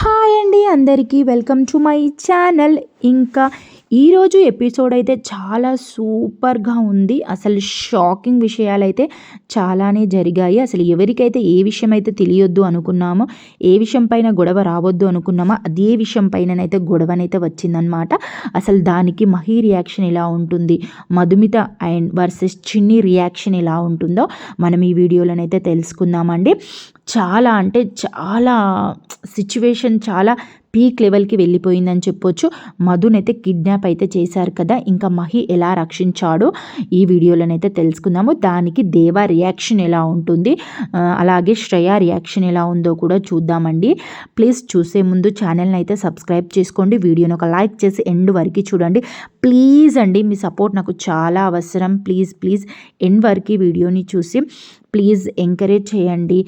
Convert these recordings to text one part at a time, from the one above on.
Hi అండి అందరికీ welcome to my channel. ఇంకా ఈరోజు ఎపిసోడ్ అయితే చాలా సూపర్గా ఉంది. అసలు షాకింగ్ విషయాలు అయితే చాలానే జరిగాయి. అసలు ఎవరికైతే ఏ విషయం అయితే తెలియొద్దు అనుకున్నామో ఏ విషయం పైన గొడవ రావద్దు అనుకున్నామో అదే విషయం పైననైతే గొడవనైతే వచ్చిందనమాట అసలు దానికి మహి రియాక్షన్ ఎలా ఉంటుంది? Madhumita and versus Chinni reaction ఎలా ఉంటుందో మనం ఈ వీడియోలోనైతే తెలుసుకుందామండి. చాలా అంటే చాలా సిచ్యువేషన్ చాలా పీక్ లెవెల్కి వెళ్ళిపోయిందని చెప్పొచ్చు. మధునైతే కిడ్నాప్ అయితే చేశారు కదా. ఇంకా మహి ఎలా రక్షించాడో ఈ వీడియోలోనైతే తెలుసుకుందాము. దానికి దేవా రియాక్షన్ ఎలా ఉంటుంది? అలాగే శ్రేయ రియాక్షన్ ఎలా ఉందో కూడా చూద్దామండి. ప్లీజ్ చూసే ముందు ఛానల్ని అయితే సబ్స్క్రైబ్ చేసుకోండి. వీడియోని ఒక లైక్ చేసి ఎండ్ వరకు చూడండి. ప్లీజ్ అండి మీ సపోర్ట్ నాకు చాలా అవసరం. ప్లీజ్ ప్లీజ్ ఎండ్ వరకు వీడియోని చూసి ప్లీజ్ ఎంకరేజ్ చేయండి.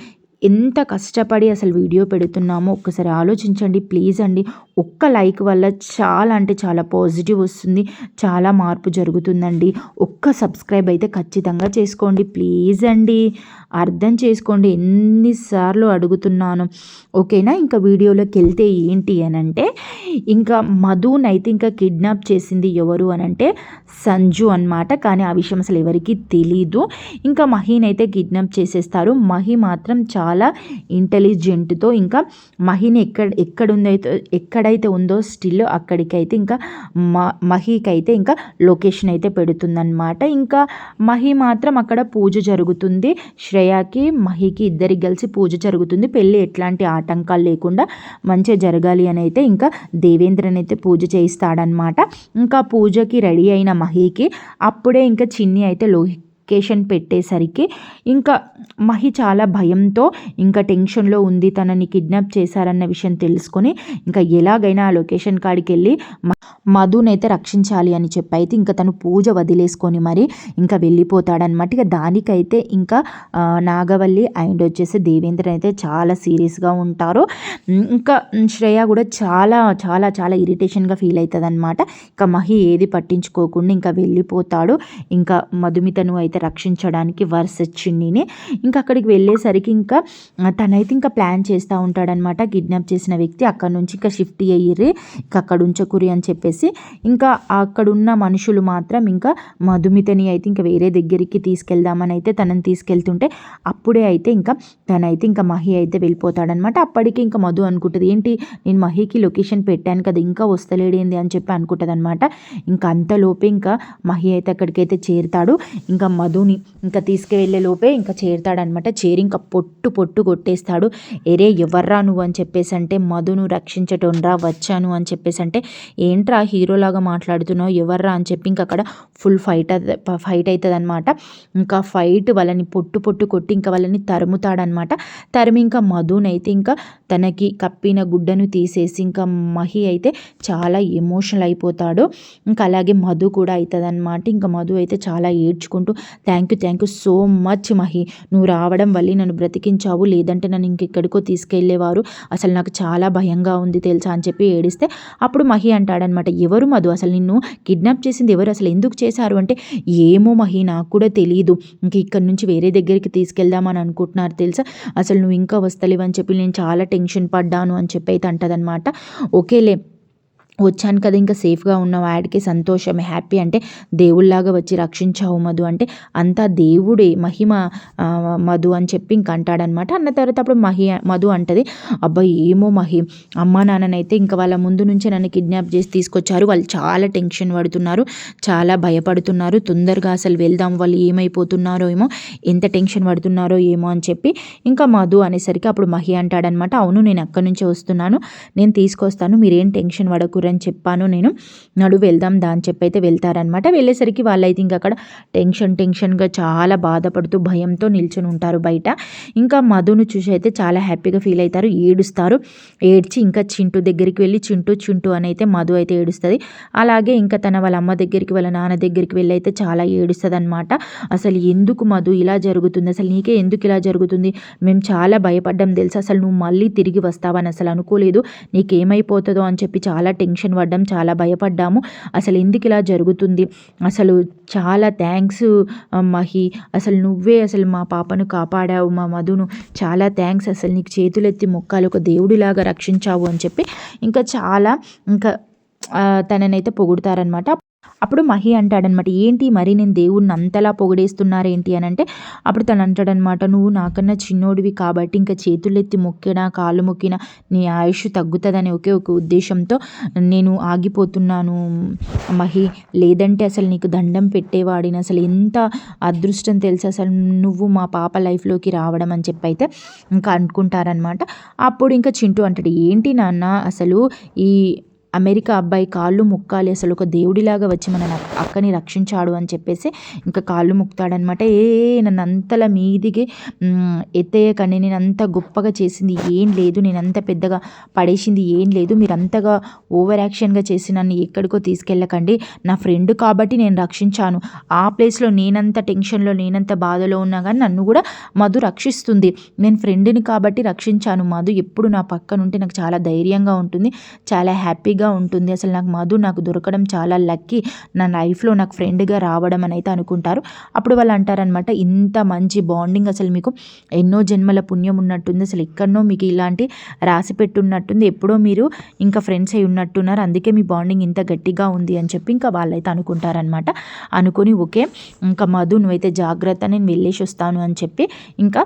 ఎంత కష్టపడి అసలు వీడియో పెడుతున్నామో ఒక్కసారి ఆలోచించండి ప్లీజ్ అండి. ఒక్క లైక్ వల్ల చాలా అంటే చాలా పాజిటివ్ వస్తుంది. చాలా మార్పు జరుగుతుందండి. ఒక్క సబ్స్క్రైబ్ అయితే ఖచ్చితంగా చేసుకోండి. ప్లీజ్ అండి. అర్థం చేసుకోండి. ఎన్నిసార్లు అడుగుతున్నాను. ఓకేనా? ఇంకా వీడియోలోకి వెళ్తే ఏంటి అని అంటే ఇంకా మధునైతే ఇంకా కిడ్నాప్ చేసింది ఎవరు అనంటే సంజు అనమాట కానీ ఆ విషయం అసలు ఎవరికి తెలీదు. ఇంకా మహీని అయితే కిడ్నాప్ చేసేస్తారు. మహి మాత్రం చాలా ఇంటెలిజెంట్తో ఇంకా మహిని ఎక్కడ ఎక్కడుందైతే ఎక్కడైతే ఉందో స్టిల్ అక్కడికైతే ఇంకా మ మహికైతే ఇంకా లొకేషన్ అయితే పెడుతుందన్నమాట. ఇంకా మహి మాత్రం అక్కడ పూజ జరుగుతుంది. శ్రేయాకి మహికి ఇద్దరికి కలిసి పూజ జరుగుతుంది. పెళ్ళి ఎట్లాంటి ఆటంకాలు లేకుండా మంచిగా జరగాలి అని అయితే ఇంకా దేవేంద్రన్ అయితే పూజ చేయిస్తాడనమాట ఇంకా పూజకి రెడీ అయిన మహికి అప్పుడే ఇంకా చిన్ని అయితే లోహి లొకేషన్ పెట్టేసరికి ఇంకా మహి చాలా భయంతో ఇంకా టెన్షన్లో ఉంది. తనని కిడ్నాప్ చేశారన్న విషయం తెలుసుకొని ఇంకా ఎలాగైనా ఆ లొకేషన్ కాడికి వెళ్ళి మధునైతే రక్షించాలి అని చెప్పి అయితే ఇంకా తను పూజ వదిలేసుకొని మరి ఇంకా వెళ్ళిపోతాడనమాట ఇక దానికైతే ఇంకా నాగవల్లి అండ్ వచ్చేసి దేవేంద్ర అయితే చాలా సీరియస్గా ఉంటారు. ఇంకా శ్రేయ కూడా చాలా చాలా చాలా ఇరిటేషన్గా ఫీల్ అవుతుంది అనమాట ఇంకా మహి ఏది పట్టించుకోకుండా ఇంకా వెళ్ళిపోతాడు. ఇంకా మధుమితను అయితే రక్షించడానికి వర్స్ ఇంకా అక్కడికి వెళ్ళేసరికి ఇంకా తనైతే ఇంకా ప్లాన్ చేస్తూ ఉంటాడనమాట కిడ్నాప్ చేసిన వ్యక్తి అక్కడ నుంచి ఇంకా షిఫ్ట్ అయ్యిర్రి ఇంకా అక్కడ ఉంచకురి అని చెప్పేసి. ఇంకా అక్కడున్న మనుషులు మాత్రం ఇంకా మధుమితని అయితే ఇంకా వేరే దగ్గరికి తీసుకెళ్దామని అయితే తనని తీసుకెళ్తుంటే అప్పుడే అయితే ఇంకా తనైతే ఇంకా మహి అయితే వెళ్ళిపోతాడనమాట అప్పటికి ఇంకా మధు అనుకుంటుంది ఏంటి నేను మహికి లొకేషన్ పెట్టాను కదా ఇంకా వస్తలేడేంది అని చెప్పి అనుకుంటుంది అనమాట ఇంకా అంతలోపే ఇంకా మహి అయితే అక్కడికైతే చేరుతాడు. ఇంకా మధుని ఇంకా తీసుకువెళ్ళే లోపే ఇంకా చేరుతాడనమాట చేరి ఇంకా పొట్టు పొట్టు కొట్టేస్తాడు. ఎరే ఎవర్రా నువ్వు? అని చెప్పేసి అంటే మధును రక్షించటోన్రా వచ్చాను అని చెప్పేసి అంటే ఏంట్రా హీరోలాగా మాట్లాడుతున్నావు? ఎవర్రా? అని చెప్పి ఇంకా అక్కడ ఫుల్ ఫైట్ ఫైట్ అవుతుంది అనమాట ఇంకా ఫైట్ వాళ్ళని పొట్టు పొట్టు కొట్టి ఇంకా వాళ్ళని తరుముతాడనమాట తరిమి ఇంకా మధునైతే ఇంకా తనకి కప్పిన గుడ్డను తీసేసి ఇంకా మహి అయితే చాలా ఎమోషనల్ అయిపోతాడు. ఇంకా అలాగే మధు కూడా అవుతుంది అనమాట ఇంకా మధు అయితే చాలా ఏడ్చుకుంటూ thank you thank you so much Mahi నువ్వు రావడం వల్ల నన్ను బ్రతికించావు. లేదంటే నన్ను ఇంకెక్కడికో తీసుకెళ్ళేవారు అసలు నాకు చాలా భయంగా ఉంది తెలుసా అని చెప్పి ఏడిస్తే అప్పుడు మహి అంటాడనమాట ఎవరు మధు? అసలు నిన్ను కిడ్నాప్ చేసింది ఎవరు? అసలు ఎందుకు చేశారు? అంటే ఏమో మహి నాకు కూడా తెలియదు ఇంక ఇక్కడ నుంచి వేరే దగ్గరికి తీసుకెళ్దామని అనుకుంటున్నారు తెలుసా? అసలు నువ్వు ఇంకా వస్తలేవని చెప్పి నేను చాలా టెన్షన్ పడ్డాను అని చెప్పి అయితే అంటదనమాట. ఓకేలే వచ్చాను కదా ఇంకా సేఫ్గా ఉన్న వాడికి సంతోషమే హ్యాపీ అంటే దేవుళ్ళలాగా వచ్చి రక్షించావు మధు అంటే అంతా దేవుడే మహిమ మధు అని చెప్పి ఇంక అంటాడనమాట. అన్న తర్వాత అప్పుడు మహి మధు అంటది అబ్బాయి ఏమో మహి అమ్మ నాన్ననైతే ఇంకా వాళ్ళ ముందు నుంచే నన్ను కిడ్నాప్ చేసి తీసుకొచ్చారు. వాళ్ళు చాలా టెన్షన్ పడుతున్నారు చాలా భయపడుతున్నారు. తొందరగా అసలు వెళ్దాం వాళ్ళు ఏమైపోతున్నారో ఏమో ఎంత టెన్షన్ పడుతున్నారో ఏమో అని చెప్పి ఇంకా మధు అనేసరికి అప్పుడు మహి అంటాడనమాట అవును నేను అక్కడి నుంచే వస్తున్నాను నేను తీసుకొస్తాను మీరేం టెన్షన్ పడకూర అని చెప్పాను నేను. నడు వెళ్దాం దాని చెప్పి అయితే వెళ్తారనమాట వెళ్ళేసరికి వాళ్ళైతే ఇంకా అక్కడ టెన్షన్ టెన్షన్గా చాలా బాధపడుతూ భయంతో నిల్చొని ఉంటారు బయట. ఇంకా మధును చూసి అయితే చాలా హ్యాపీగా ఫీల్ అవుతారు ఏడుస్తారు. ఏడ్చి ఇంకా చింటూ దగ్గరికి వెళ్ళి చింటూ చింటూ అని అయితే మధు అయితే ఏడుస్తుంది. అలాగే ఇంకా తన వాళ్ళ అమ్మ దగ్గరికి వాళ్ళ నాన్న దగ్గరికి వెళ్ళి అయితే చాలా ఏడుస్తుంది అనమాట అసలు ఎందుకు మధు ఇలా జరుగుతుంది? అసలు నీకే ఎందుకు ఇలా జరుగుతుంది? మేము చాలా భయపడ్డాం తెలుసు? అసలు నువ్వు మళ్ళీ తిరిగి వస్తావని అసలు అనుకోలేదు. నీకేమైపోతుందో అని చెప్పి చాలా టెన్షన్ టెన్షన్ పడ్డాం చాలా భయపడ్డాము. అసలు ఎందుకు ఇలా జరుగుతుంది? అసలు చాలా థ్యాంక్స్ మహి. అసలు నువ్వే అసలు మా పాపను కాపాడావు మా మధును. చాలా థ్యాంక్స్ అసలు నీకు చేతులెత్తి మొక్కాలు ఒక దేవుడిలాగా రక్షించావు అని చెప్పి. ఇంకా చాలా ఇంకా తననైతే పొగుడతారనమాట అప్పుడు మహి అంటాడనమాట ఏంటి మరి నేను దేవుడిని అంతలా పొగిడేస్తున్నారేంటి? అని అంటే అప్పుడు తను అంటాడనమాట నువ్వు నాకన్నా చిన్నోడివి కాబట్టి ఇంకా చేతులెత్తి మొక్కినా కాలు మొక్కినా నీ ఆయుష్ తగ్గుతుందని ఒకే ఒక ఉద్దేశంతో నేను ఆగిపోతున్నాను మహి. లేదంటే అసలు నీకు దండం పెట్టేవాడిని అసలు ఎంత అదృష్టం తెలుసు? అసలు నువ్వు మా పాప లైఫ్లోకి రావడం అని చెప్పి అయితే ఇంకా అనుకుంటారనమాట. అప్పుడు ఇంకా చింటూ అంటాడు ఏంటి నాన్న అసలు ఈ అమెరికా అబ్బాయి కాళ్ళు ముక్కాలి అసలు ఒక దేవుడిలాగా వచ్చి మన అక్కని రక్షించాడు అని చెప్పేసి ఇంకా కాళ్ళు ముక్తాడనమాట ఏ నన్ను అంతలా మీదికి ఎత్తేయకండి నేను అంత గొప్పగా చేసింది ఏం లేదు నేను అంత పెద్దగా పడేసింది ఏం లేదు మీరు అంతగా ఓవర్ యాక్షన్గా చేసి నన్ను ఎక్కడికో తీసుకెళ్ళకండి. నా ఫ్రెండ్ కాబట్టి నేను రక్షించాను. ఆ ప్లేస్లో నేనంత టెన్షన్లో నేనంత బాధలో ఉన్నా కానీ నన్ను కూడా మధు రక్షిస్తుంది. నేను ఫ్రెండ్ని కాబట్టి రక్షించాను. మధు ఎప్పుడు నా పక్కన ఉంటే నాకు చాలా ధైర్యంగా ఉంటుంది. చాలా హ్యాపీగా హ్యాపీగా ఉంటుంది. అసలు నాకు మధు నాకు దొరకడం చాలా లక్కీ. నా లైఫ్లో నాకు ఫ్రెండ్గా రావడం అని అయితే అనుకుంటారు. అప్పుడు వాళ్ళు అంటారనమాట ఇంత మంచి బాండింగ్ అసలు మీకు ఎన్నో జన్మల పుణ్యం ఉన్నట్టుంది. అసలు ఎక్కడనో మీకు ఇలాంటి రాసి పెట్టున్నట్టుంది. ఎప్పుడో మీరు ఇంకా ఫ్రెండ్స్ అయి ఉన్నట్టున్నారు. అందుకే మీ బాండింగ్ ఇంత గట్టిగా ఉంది అని చెప్పి ఇంకా వాళ్ళైతే అనుకుంటారనమాట అనుకొని ఓకే ఇంకా మధు నువ్వైతే జాగ్రత్త నేను వెళ్ళేసి వస్తాను అని చెప్పి ఇంకా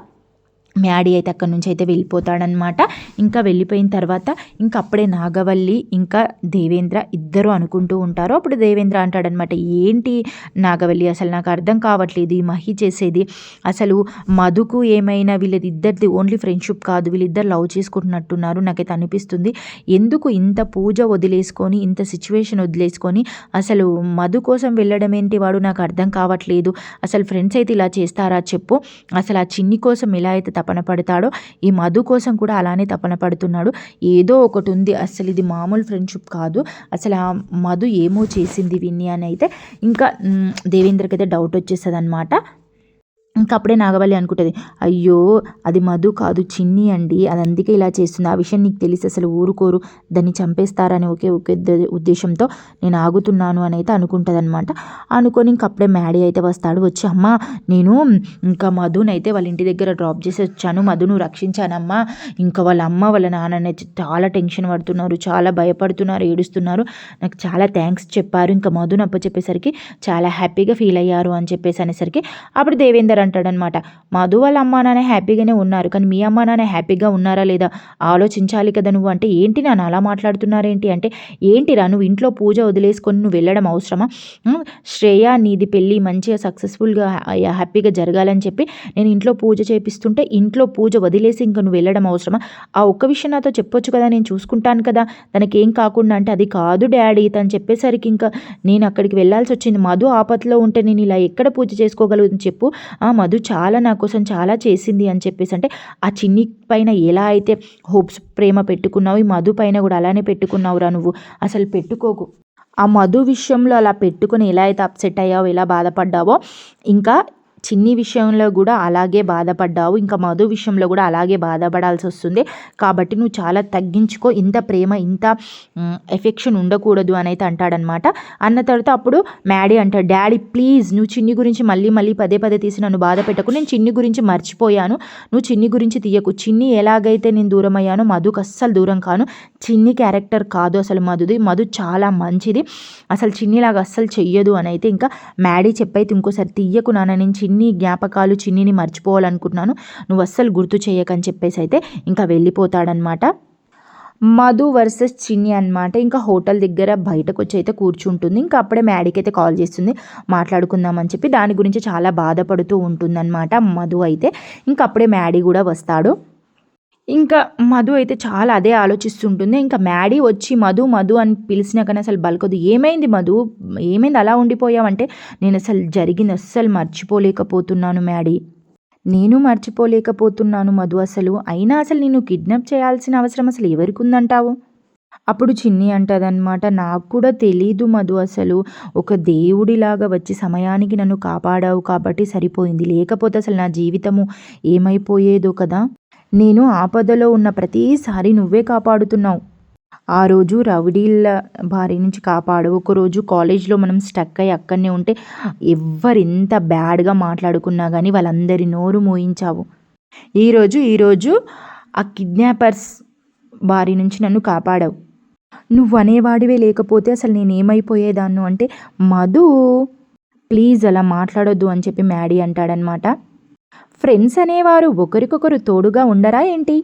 మ్యాడీ అయితే అక్కడ నుంచి అయితే వెళ్ళిపోతాడనమాట ఇంకా వెళ్ళిపోయిన తర్వాత ఇంకా అప్పుడే నాగవల్లి ఇంకా దేవేంద్ర ఇద్దరు అనుకుంటూ ఉంటారు. అప్పుడు దేవేంద్ర అంటాడనమాట ఏంటి నాగవల్లి అసలు నాకు అర్థం కావట్లేదు ఈ మహి చేసేది. అసలు మధుకు ఏమైనా వీళ్ళది ఇద్దరిది ఓన్లీ ఫ్రెండ్షిప్ కాదు. వీళ్ళిద్దరు లవ్ చేసుకుంటున్నట్టున్నారు. నాకైతే అనిపిస్తుంది. ఎందుకు ఇంత పూజ వదిలేసుకొని ఇంత సిచ్యువేషన్ వదిలేసుకొని అసలు మధు కోసం వెళ్ళడం ఏంటి వాడు? నాకు అర్థం కావట్లేదు. అసలు ఫ్రెండ్స్ అయితే ఇలా చేస్తారా చెప్పు. అసలు ఆ చిన్ని కోసం ఇలా అయితే తపన పడతాడో ఈ మధు కోసం కూడా అలానే తపన పడుతున్నాడు. ఏదో ఒకటి ఉంది. అసలు ఇది మామూలు ఫ్రెండ్షిప్ కాదు. అసలు ఆ మధు ఏమో చేసింది విన్ని అని అయితే ఇంకా దేవేంద్రకి అయితే డౌట్ వచ్చేస్తుంది అనమాట ఇంకా అప్పుడే నాగవల్లి అనుకుంటుంది అయ్యో అది మధు కాదు చిన్ని అండి. అది అందుకే ఇలా చేస్తుంది. ఆ విషయం నీకు తెలిసి అసలు ఊరుకోరు. దాన్ని చంపేస్తారని ఒకే ఒకే ఉద్దేశంతో నేను ఆగుతున్నాను అని అయితే అనుకుంటుంది అనమాట అనుకొని ఇంక అప్పుడే మ్యాడీ అయితే వస్తాడు వచ్చి అమ్మ నేను ఇంకా మధుని అయితే వాళ్ళ ఇంటి దగ్గర డ్రాప్ చేసి వచ్చాను. మధును రక్షించానమ్మా. ఇంకా వాళ్ళ అమ్మ వాళ్ళ నాన్న చాలా టెన్షన్ పడుతున్నారు చాలా భయపడుతున్నారు ఏడుస్తున్నారు. నాకు చాలా థ్యాంక్స్ చెప్పారు. ఇంకా మధును అప్ప చెప్పేసరికి చాలా హ్యాపీగా ఫీల్ అయ్యారు అని చెప్పేసి అనేసరికి అప్పుడు దేవేందర్ అంటాడనమాట. మధు వాళ్ళ అమ్మా నాన్న హ్యాపీగానే ఉన్నారు. కానీ మీ అమ్మా నాన్న హ్యాపీగా ఉన్నారా లేదా? ఆలోచించాలి కదా నువ్వు. అంటే ఏంటి నాన్న అలా మాట్లాడుతున్నారేంటి? అంటే ఏంటిరా నువ్వు ఇంట్లో పూజ వదిలేసుకొని నువ్వు వెళ్ళడం అవసరమా? శ్రేయ నీది పెళ్ళి మంచిగా సక్సెస్ఫుల్గా హ్యాపీగా జరగాలని చెప్పి నేను ఇంట్లో పూజ చేపిస్తుంటే ఇంట్లో పూజ వదిలేసి ఇంకా నువ్వు వెళ్ళడం అవసరమా? ఆ ఒక్క విషయం నాతో చెప్పొచ్చు కదా. నేను చూసుకుంటాను కదా. తనకేం కాకుండా అంటే అది కాదు డాడీ. తను చెప్పేసరికి ఇంకా నేను అక్కడికి వెళ్ళాల్సి వచ్చింది. మధు ఆపత్లో ఉంటే నేను ఇలా ఎక్కడ పూజ చేసుకోగలుగుతుంది చెప్పు. మధు చాలా నా కోసం చాలా చేసింది అని చెప్పేసి అంటే ఆ చిన్ని పైన ఎలా అయితే హోప్స్ ప్రేమ పెట్టుకున్నావు ఈ మధు పైన కూడా అలానే పెట్టుకున్నావురా నువ్వు. అసలు పెట్టుకోకు. ఆ మధు విషయంలో అలా పెట్టుకుని ఎలా అయితే అప్సెట్ అయ్యావో ఎలా బాధపడ్డావో ఇంకా చిన్ని విషయంలో కూడా అలాగే బాధపడ్డావు. ఇంకా మధు విషయంలో కూడా అలాగే బాధపడాల్సి వస్తుంది. కాబట్టి నువ్వు చాలా తగ్గించుకో. ఇంత ప్రేమ ఇంత ఎఫెక్షన్ ఉండకూడదు అని అయితే అంటాడనమాట. అన్న తర్వాత అప్పుడు మ్యాడీ అంటాడు డాడీ ప్లీజ్ నువ్వు చిన్ని గురించి మళ్ళీ మళ్ళీ పదే పదే తీసి నన్ను బాధ పెట్టకు. నేను చిన్ని గురించి మర్చిపోయాను. నువ్వు చిన్ని గురించి తీయకు. చిన్ని ఎలాగైతే నేను దూరం అయ్యానో మధుకు అస్సలు దూరం కాను. చిన్ని క్యారెక్టర్ కాదు అసలు మధుది. మధు చాలా మంచిది. అసలు చిన్నిలాగా అస్సలు చెయ్యదు అని అయితే ఇంకా మ్యాడీ చెప్పైతే ఇంకోసారి తీయకు నాన్న. నేను చిన్ని చిన్ని జ్ఞాపకాలు చిన్నిని మర్చిపోవాలనుకుంటున్నాను నువ్వు అస్సలు గుర్తు చేయకని చెప్పేసి అయితే ఇంకా వెళ్ళిపోతాడనమాట. మధు వర్సెస్ చిన్ని అనమాట ఇంకా హోటల్ దగ్గర బయటకు వచ్చి అయితే కూర్చుంటుంది. ఇంకా అప్పుడే మ్యాడీకి అయితే కాల్ చేస్తుంది. మాట్లాడుకుందామని చెప్పి దాని గురించి చాలా బాధపడుతూ ఉంటుందన్నమాట మధు అయితే. ఇంకా అప్పుడే మ్యాడీ కూడా వస్తాడు. ఇంకా మధు అయితే చాలా అదే ఆలోచిస్తుంటుంది. ఇంకా మ్యాడీ వచ్చి మధు మధు అని పిలిచినా కానీ అసలు బలకదు ఏమైంది మధు? ఏమైంది? అలా ఉండిపోయావంటే నేను అసలు జరిగింది అస్సలు మర్చిపోలేకపోతున్నాను మ్యాడీ. నేను మర్చిపోలేకపోతున్నాను మధు అసలు. అయినా అసలు నేను కిడ్నాప్ చేయాల్సిన అవసరం అసలు ఎవరికి ఉందంటావు అప్పుడు చిన్ని అంటదనమాట నాకు కూడా తెలీదు మధు అసలు. ఒక దేవుడిలాగా వచ్చి సమయానికి నన్ను కాపాడావు కాబట్టి సరిపోయింది. లేకపోతే అసలు నా జీవితము ఏమైపోయేదో కదా? నేను ఆపదలో ఉన్న ప్రతిసారి నువ్వే కాపాడుతున్నావు. ఆ రోజు రౌడీల బారి నుంచి కాపాడు. ఒకరోజు కాలేజ్లో మనం స్టక్ అయ్యి అక్కడనే ఉంటే ఎవ్వరు బ్యాడ్గా మాట్లాడుకున్నా కానీ వాళ్ళందరి నోరు మోయించావు. ఈరోజు ఈరోజు ఆ కిడ్నాపర్స్ బారి నుంచి నన్ను కాపాడావు. నువ్వు అనేవాడివే లేకపోతే అసలు నేను ఏమైపోయేదాన్ను అంటే మధు ప్లీజ్ అలా మాట్లాడొద్దు అని చెప్పి మ్యాడీ అంటాడనమాట ఫ్రెండ్స్ అనేవారు ఒకరికొకరు తోడుగా ఉండరా ఏంటి?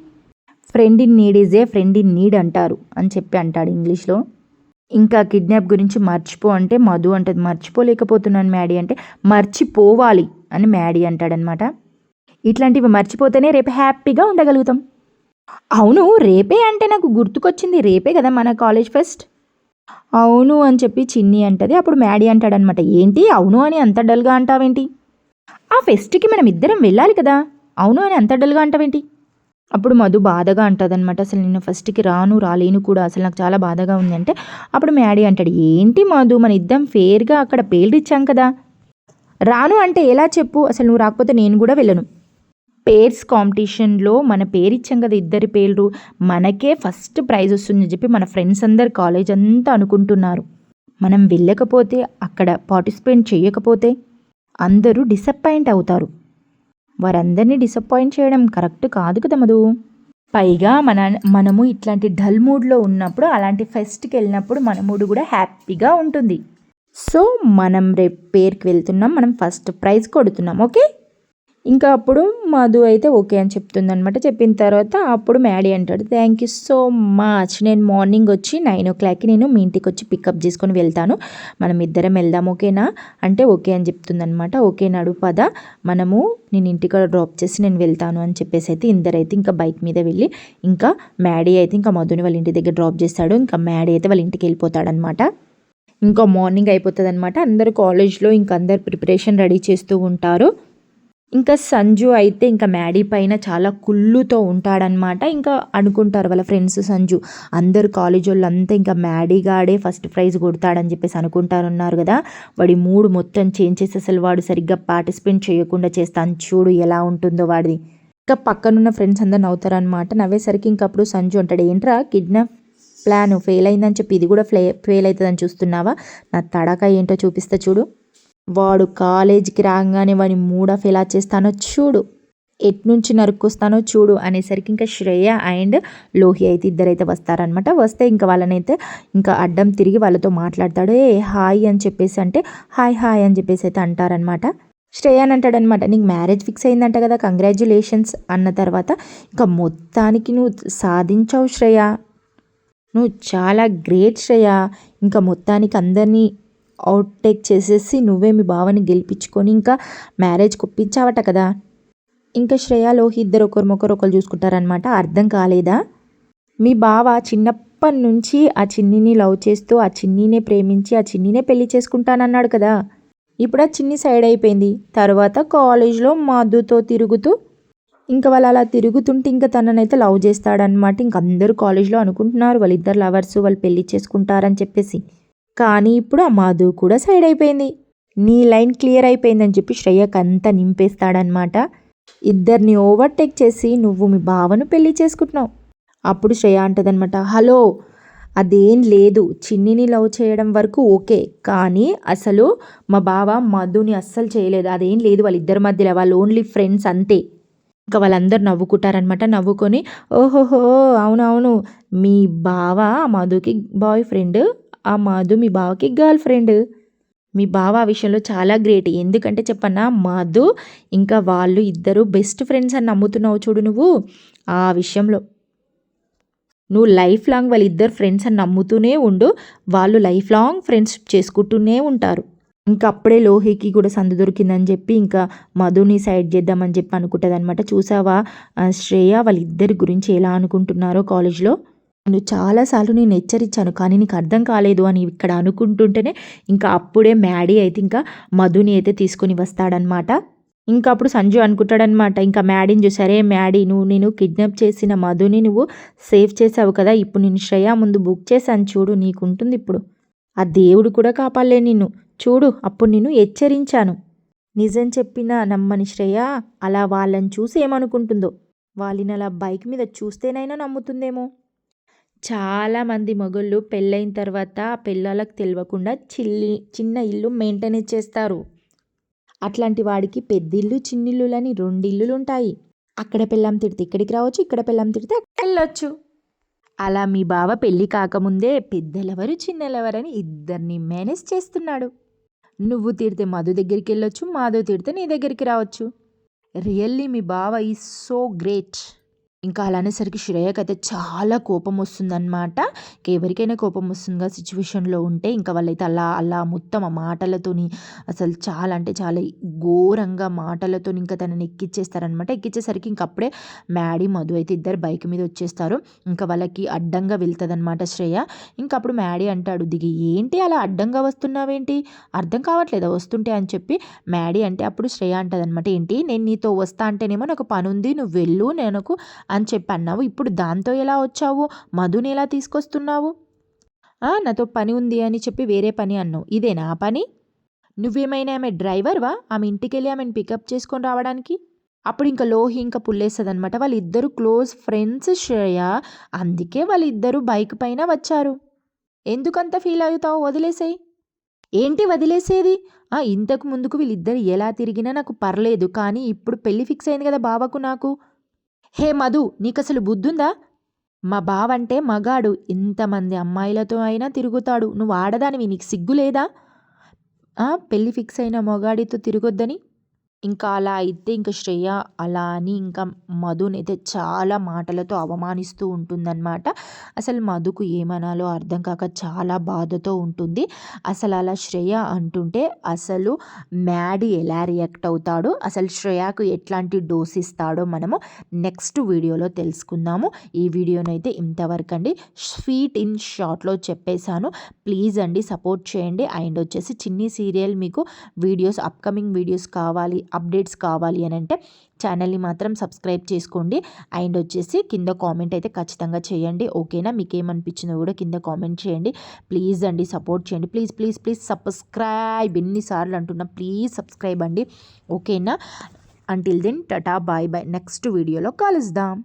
Friend in need is a friend in need అంటారు అని చెప్పి అంటాడు ఇంగ్లీష్లో. ఇంకా కిడ్నాప్ గురించి మర్చిపో అంటే మధు అంటది మర్చిపోలేకపోతున్నాను మ్యాడీ అంటే మర్చిపోవాలి అని మ్యాడీ అంటాడనమాట. ఇట్లాంటివి మర్చిపోతేనే రేపు హ్యాపీగా ఉండగలుగుతాం. అవును రేపే అంటే నాకు గుర్తుకొచ్చింది రేపే కదా మన కాలేజ్ ఫెస్ట్. అవును అని చెప్పి చిన్ని అంటది అప్పుడు మ్యాడీ అంటాడనమాట ఏంటి అవును అని అంత డల్గా అంటావేంటి? ఆ ఫెస్ట్కి మనం ఇద్దరం వెళ్ళాలి కదా. అవును అని అంత డల్గా అంటావేంటి? అప్పుడు మధు బాధగా అంటదనమాట అసలు నేను ఫస్ట్కి రాను రాలేను కూడా. అసలు నాకు చాలా బాధగా ఉంది అంటే అప్పుడు మ్యాడీ అంటాడు ఏంటి మధు మన ఇద్దరం ఫేర్గా అక్కడ పేర్లిచ్చాం కదా. రాను అంటే ఎలా చెప్పు? అసలు నువ్వు రాకపోతే నేను కూడా వెళ్ళను. పేర్స్ కాంపిటీషన్లో మన పేరు ఇచ్చాం కదా ఇద్దరి పేర్లు. మనకే ఫస్ట్ ప్రైజ్ వస్తుందని చెప్పి మన ఫ్రెండ్స్ అందరు కాలేజ్ అంతా అనుకుంటున్నారు. మనం వెళ్ళకపోతే అక్కడ పార్టిసిపేట్ చేయకపోతే? అందరూ డిసప్పాయింట్ అవుతారు. వారందరినీ డిసప్పాయింట్ చేయడం కరెక్ట్ కాదు కదా మధు? పైగా మన మనము ఇట్లాంటి డల్ మూడ్లో ఉన్నప్పుడు అలాంటి ఫెస్ట్కి వెళ్ళినప్పుడు మన మూడు కూడా హ్యాపీగా ఉంటుంది. సో మనం రేపు పేరుకి వెళ్తున్నాం మనం ఫస్ట్ ప్రైజ్ కొడుతున్నాం ఓకే? ఇంకా అప్పుడు మధు అయితే ఓకే అని చెప్తుంది అనమాట చెప్పిన తర్వాత అప్పుడు మ్యాడీ అంటాడు థ్యాంక్ యూ సో మచ్ నేను మార్నింగ్ వచ్చి నైన్ ఓ క్లాక్కి నేను మీ ఇంటికి వచ్చి పికప్ చేసుకొని వెళ్తాను. మనం ఇద్దరం వెళ్దాం ఓకేనా? అంటే ఓకే అని చెప్తుంది అనమాట ఓకే నాడు పద. మనము నేను ఇంటికాడ డ్రాప్ చేసి నేను వెళ్తాను అని చెప్పేసి అయితే ఇందరైతే ఇంకా బైక్ మీద వెళ్ళి ఇంకా మ్యాడీ అయితే ఇంకా మధుని వాళ్ళ ఇంటి దగ్గర డ్రాప్ చేస్తాడు. ఇంకా మ్యాడీ అయితే వాళ్ళ ఇంటికి వెళ్ళిపోతాడనమాట ఇంకా మార్నింగ్ అయిపోతుంది అనమాట అందరు కాలేజ్లో ఇంకా అందరు ప్రిపరేషన్ రెడీ చేస్తూ ఉంటారు. ఇంకా సంజు అయితే ఇంకా మ్యాడీ పైన చాలా కుళ్ళుతో ఉంటాడనమాట ఇంకా అనుకుంటారు వాళ్ళ ఫ్రెండ్స్ సంజు అందరు కాలేజ్ వాళ్ళంతా ఇంకా మ్యాడీ గాడే ఫస్ట్ ప్రైజ్ కొడతాడని చెప్పేసి అనుకుంటారు ఉన్నారు కదా. వాడి మూడు మొత్తం చేంజ్ చేసి అసలు వాడు సరిగ్గా పార్టిసిపేట్ చేయకుండా చేస్తాను చూడు ఎలా ఉంటుందో వాడిది. ఇంకా పక్కనున్న ఫ్రెండ్స్ అందరు నవ్వుతారనమాట నవ్వేసరికి ఇంకప్పుడు సంజు అంటాడు ఏంట్రా కిడ్నాప్ ప్లాన్ ఫెయిల్ అయిందని చెప్పి ఇది కూడా ఫ్లే ఫెయిల్ అవుతుందని చూస్తున్నావా? నా తడక ఏంటో చూపిస్తా చూడు. వాడు కాలేజీకి రాగానే వాడిని ఆఫ్ ఎలా చేస్తానో చూడు. ఎట్నుంచి నరుక్కొస్తానో చూడు అనేసరికి ఇంకా శ్రేయ అండ్ లోహి అయితే ఇద్దరైతే వస్తారనమాట వస్తే ఇంకా వాళ్ళనైతే ఇంకా అడ్డం తిరిగి వాళ్ళతో మాట్లాడతాడు. ఏ హాయ్ అని చెప్పేసి అంటే హాయ్ హాయ్ అని చెప్పేసి అయితే అంటారనమాట శ్రేయాన్ అని అంటాడనమాట నీకు మ్యారేజ్ ఫిక్స్ అయిందంట కదా కంగ్రాచులేషన్స్ అన్న తర్వాత ఇంకా మొత్తానికి నువ్వు సాధించావు శ్రేయ. నువ్వు చాలా గ్రేట్ శ్రేయ. ఇంకా మొత్తానికి అందరినీ అవుట్ టేక్ చేసేసి నువ్వే మీ బావని గెలిపించుకొని ఇంకా మ్యారేజ్ ఒప్పించావట కదా. ఇంకా శ్రేయలోహి ఇద్దరు ఒకరిమొకరు ఒకరు చూసుకుంటారనమాట అర్థం కాలేదా? మీ బావ చిన్నప్పటి నుంచి ఆ చిన్నిని లవ్ చేస్తూ ఆ చిన్నినే ప్రేమించి ఆ చిన్నినే పెళ్ళి చేసుకుంటానన్నాడు కదా. ఇప్పుడు ఆ చిన్ని సైడ్ అయిపోయింది. తర్వాత కాలేజ్లో మధుతో తిరుగుతూ ఇంకా వాళ్ళు అలా తిరుగుతుంటే ఇంకా తననైతే లవ్ చేస్తాడనమాట ఇంక అందరూ కాలేజ్లో అనుకుంటున్నారు. వాళ్ళిద్దరు లవర్స్ వాళ్ళు పెళ్ళి చేసుకుంటారని చెప్పేసి. కానీ ఇప్పుడు ఆ మాధు కూడా సైడ్ అయిపోయింది. నీ లైన్ క్లియర్ అయిపోయిందని చెప్పి శ్రేయక్ అంతా నింపేస్తాడనమాట ఇద్దరిని ఓవర్టేక్ చేసి నువ్వు మీ బావను పెళ్ళి చేసుకుంటున్నావు. అప్పుడు శ్రేయ అంటదనమాట హలో అదేం లేదు. చిన్నిని లవ్ చేయడం వరకు ఓకే. కానీ అసలు మా బావ మధుని అస్సలు చేయలేదు. అదేం లేదు వాళ్ళిద్దరి మధ్యలో. వాళ్ళు ఓన్లీ ఫ్రెండ్స్ అంతే. ఇంకా వాళ్ళందరూ నవ్వుకుంటారనమాట నవ్వుకొని ఓహోహో అవునవును. మీ బావ మధుకి బాయ్ ఫ్రెండ్ ఆ మాధు మీ బావకి గర్ల్ ఫ్రెండ్ మీ బావ ఆ విషయంలో చాలా గ్రేట్ ఎందుకంటే చెప్పన్నా మాధు ఇంకా వాళ్ళు ఇద్దరు బెస్ట్ ఫ్రెండ్స్ అని నమ్ముతున్నావు చూడు నువ్వు. ఆ విషయంలో నువ్వు లైఫ్ లాంగ్ వాళ్ళిద్దరు ఫ్రెండ్స్ అని నమ్ముతూనే ఉండు. వాళ్ళు లైఫ్ లాంగ్ ఫ్రెండ్షిప్ చేసుకుంటూనే ఉంటారు. ఇంకా అప్పుడే లోహికి కూడా సందు దొరికిందని చెప్పి ఇంకా మధుని సైడ్ చేద్దామని చెప్పి అనుకుంటుంది అనమాట చూసావా శ్రేయ వాళ్ళిద్దరి గురించి ఎలా అనుకుంటున్నారో కాలేజ్లో నేను చాలాసార్లు నేను హెచ్చరించాను కానీ నీకు అర్థం కాలేదు అని ఇక్కడ అనుకుంటుంటేనే ఇంకా అప్పుడే మ్యాడీ అయితే ఇంకా మధుని అయితే తీసుకొని వస్తాడనమాట ఇంకా అప్పుడు సంజు అనుకుంటాడనమాట ఇంకా మ్యాడీని చూసారే మ్యాడీ నువ్వు నేను కిడ్నాప్ చేసిన మధుని నువ్వు సేవ్ చేసావు కదా ఇప్పుడు నేను శ్రేయ ముందు బుక్ చేశాను చూడు నీకుంటుంది ఇప్పుడు. ఆ దేవుడు కూడా కాపాడలే నిన్ను. చూడు అప్పుడు నేను హెచ్చరించాను. నిజం చెప్పిన నమ్మని శ్రేయ అలా వాళ్ళని చూసి ఏమనుకుంటుందో? వాళ్ళని అలా బైక్ మీద చూస్తేనైనా నమ్ముతుందేమో? చాలామంది మొగుళ్ళు పెళ్ళైన తర్వాత పిల్లలకు తెలియకుండా చిల్లి చిన్న ఇల్లు మెయింటెనెన్స్ చేస్తారు. అట్లాంటి వాడికి పెద్దిల్లు చిన్నిల్లులని రెండు ఇల్లులు ఉంటాయి అక్కడ పెళ్ళాం తిడితే ఇక్కడికి రావచ్చు ఇక్కడ పెళ్ళాం తిడితే వెళ్ళొచ్చు. అలా మీ బావ పెళ్ళి కాకముందే పెద్దలెవరు చిన్నలెవరని ఇద్దరిని మేనేజ్ చేస్తున్నాడు. నువ్వు తిడితే మధు దగ్గరికి వెళ్ళొచ్చు మాధవ్ తిడితే నీ దగ్గరికి రావచ్చు. రియల్లీ మీ బావ ఈజ్ సో గ్రేట్. ఇంకా అలా అనేసరికి శ్రేయకి అయితే చాలా కోపం వస్తుందన్నమాట. ఎవరికైనా కోపం వస్తుందిగా సిచ్యువేషన్లో ఉంటే ఇంకా వాళ్ళైతే అలా అలా మొత్తం ఆ మాటలతోని అసలు చాలా అంటే చాలా ఘోరంగా మాటలతో ఇంకా తనని ఎక్కిచ్చేస్తారనమాట ఎక్కిచ్చేసరికి ఇంక అప్పుడే మ్యాడీ మధు అయితే ఇద్దరు బైక్ మీద వచ్చేస్తారు. ఇంకా వాళ్ళకి అడ్డంగా వెళ్తుంది శ్రేయ. ఇంకా అప్పుడు మ్యాడీ అంటాడు దిగి ఏంటి అలా అడ్డంగా వస్తున్నావేంటి? అర్థం కావట్లేదా వస్తుంటే? అని చెప్పి మ్యాడీ అంటే అప్పుడు శ్రేయ అంటదనమాట ఏంటి? నేను నీతో వస్తా అంటేనేమో నాకు పని ఉంది నువ్వు వెళ్ళు నేను అని చెప్పి అన్నావు ఇప్పుడు దాంతో ఎలా వచ్చావు? మధుని ఎలా తీసుకొస్తున్నావు? నాతో పని ఉంది అని చెప్పి వేరే పని అన్నావు. ఇదేనా ఆ పని? నువ్వేమైనా ఆమె డ్రైవర్వా? ఆమె ఇంటికి వెళ్ళి ఆమెను పికప్ చేసుకొని రావడానికి? అప్పుడు ఇంకా లోహి ఇంకా పుల్లేస్తుంది అనమాట వాళ్ళిద్దరు క్లోజ్ ఫ్రెండ్స్ శ్రేయ. అందుకే వాళ్ళిద్దరూ బైక్ పైన వచ్చారు. ఎందుకంత ఫీల్ అవుతావు? వదిలేసేయి. ఏంటి వదిలేసేది? ఇంతకు ముందుకు వీళ్ళిద్దరు ఎలా తిరిగినా నాకు పర్లేదు. కానీ ఇప్పుడు పెళ్ళి ఫిక్స్ అయింది కదా బాబాకు నాకు. హే మధు నీకసలు బుద్ధుందా? మా బావంటే మగాడు ఇంతమంది అమ్మాయిలతో అయినా తిరుగుతాడు. నువ్వు ఆడదానివి నీకు సిగ్గు లేదా పెళ్ళి ఫిక్స్ అయిన మొగాడితో తిరగొద్దని ఇంకా అలా అయితే ఇంకా శ్రేయ అలా అని ఇంకా మధునైతే చాలా మాటలతో అవమానిస్తూ ఉంటుందన్నమాట. అసలు మధుకు ఏమనాలో అర్థం కాక చాలా బాధతో ఉంటుంది. అసలు అలా శ్రేయ అంటుంటే అసలు మ్యాడ్ ఎలా రియాక్ట్ అవుతాడో అసలు శ్రేయకు ఎట్లాంటి డోస్ ఇస్తాడో మనము నెక్స్ట్ వీడియోలో తెలుసుకుందాము. ఈ వీడియోనైతే ఇంతవరకు అండి స్వీట్ ఇన్ షార్ట్లో చెప్పేశాను. ప్లీజ్ అండి సపోర్ట్ చేయండి. అండ్ వచ్చేసి చిన్ని సీరియల్ మీకు వీడియోస్ అప్కమింగ్ వీడియోస్ కావాలి అప్డేట్స్ కావాలి అని అంటే ఛానల్ని మాత్రం సబ్స్క్రైబ్ చేసుకోండి. అండ్ వచ్చేసి కింద కామెంట్ అయితే ఖచ్చితంగా చేయండి. ఓకేనా? మీకు ఏమనిపించిందో కూడా కింద కామెంట్ చేయండి. ప్లీజ్ అండి సపోర్ట్ చేయండి. Please please please subscribe. ఎన్నిసార్లు అంటున్నా ప్లీజ్ సబ్స్క్రైబ్ అండి. ఓకేనా? Until then tata bye bye next వీడియోలో కలుద్దాం.